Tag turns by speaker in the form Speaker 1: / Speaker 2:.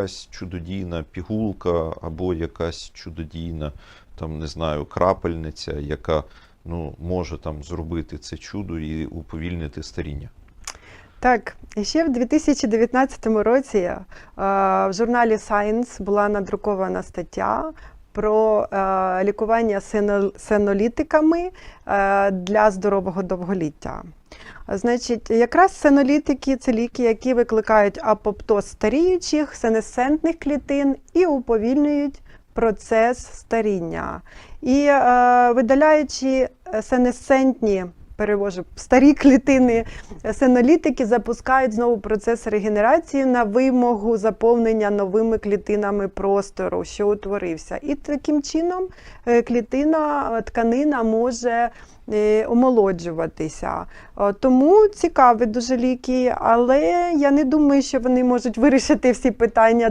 Speaker 1: якась чудодійна пігулка або якась чудодійна, там не знаю, крапельниця, яка ну, може там зробити це чудо і уповільнити старіння.
Speaker 2: Так, ще в 2019 році е, в журналі Science була надрукована стаття про е, лікування сенолітиками е, для здорового довголіття. Значить, якраз сенолітики це ліки, які викликають апоптоз старіючих сенесцентних клітин і уповільнюють процес старіння. І е, видаляючи сенесентні. Перевожу, старі клітини Сенолітики запускають знову процес регенерації на вимогу заповнення новими клітинами простору, що утворився. І таким чином е, клітина, е, тканина може е, омолоджуватися. Е, Тому цікаві дуже ліки, але я не думаю, що вони можуть вирішити всі питання